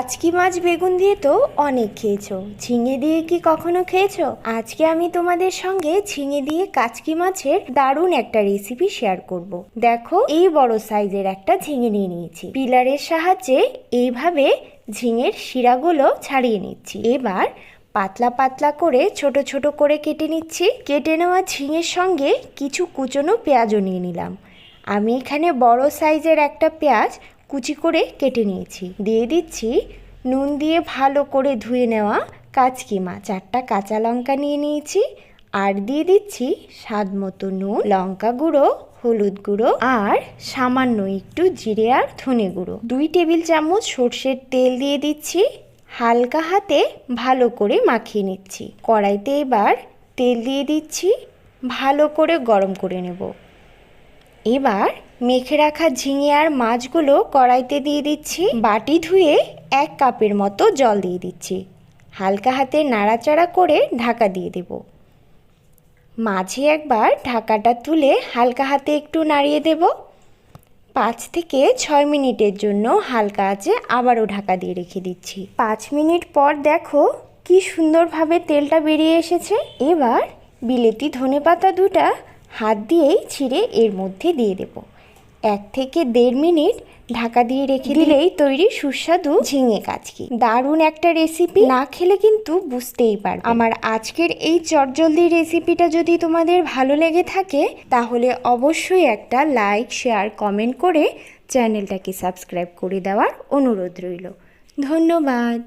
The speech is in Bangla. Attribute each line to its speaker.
Speaker 1: আজকি মাছ বেগুন দিয়ে তো অনেক খেয়েছো। ঝিঙে দিয়ে কি কখনো খেয়েছো? আজকে আমি তোমাদের সঙ্গে ঝিঙে দিয়ে কাচকি মাছের দারুণ একটা রেসিপি শেয়ার করব। দেখো, এই বড় সাইজের একটা ঝিঙে নিয়ে নিয়েছি। পিলারের সাহায্যে এইভাবে ঝিঙের শিরাগুলো ছাড়িয়ে নিচ্ছি। এবার পাতলা পাতলা করে ছোট ছোট করে কেটে নিচ্ছি। কেটে নেওয়া ঝিঙের সঙ্গে কিছু কুচনো পেঁয়াজও নিয়ে নিলাম। আমি এখানে বড় সাইজের একটা পেঁয়াজ কুচি করে কেটে নিয়েছি। দিয়ে দিচ্ছি নুন দিয়ে ভালো করে ধুয়ে নেওয়া কাচকি মাছ চারটা কাঁচা লঙ্কা নিয়ে নিয়েছি আর দিয়ে দিচ্ছি স্বাদ মতো নুন, লঙ্কা গুঁড়ো, হলুদ গুঁড়ো আর সামান্য একটু জিরে আর ধনে গুঁড়ো। দুই টেবিল চামচ সর্ষের তেল দিয়ে দিচ্ছি। হালকা হাতে ভালো করে মাখিয়ে নিচ্ছি। কড়াইতে এবার তেল দিয়ে দিচ্ছি। ভালো করে গরম করে নেব। এবার মেখে রাখা ঝিঙে আর মাছগুলো কড়াইতে দিয়ে দিচ্ছি। বাটি ধুয়ে এক কাপের মতো জল দিয়ে দিচ্ছি। হালকা হাতে নাড়াচাড়া করে ঢাকা দিয়ে দেব। মাঝে একবার ঢাকাটা তুলে হালকা হাতে একটু নাড়িয়ে দেব। পাঁচ থেকে ছয় মিনিটের জন্য হালকা আছে আবারও ঢাকা দিয়ে রেখে দিচ্ছি। পাঁচ মিনিট পর দেখো কি সুন্দরভাবে তেলটা বেরিয়ে এসেছে। এবার বিলেতি ধনেপাতা দুটা হাত দিয়েই ছিঁড়ে এর মধ্যে দিয়ে দেব। এক থেকে দেড় মিনিট ঢাকা দিয়ে রেখে দিলেই তৈরি সুস্বাদু ঝিঙে কাচকি। দারুণ একটা রেসিপি না খেলে কিন্তু বুঝতেই পারবে। আমার আজকের এই চটজলদি রেসিপিটা যদি তোমাদের ভালো লেগে থাকে তাহলে অবশ্যই একটা লাইক শেয়ার কমেন্ট করে চ্যানেলটাকে সাবস্ক্রাইব করে দেওয়ার অনুরোধ রইল। ধন্যবাদ।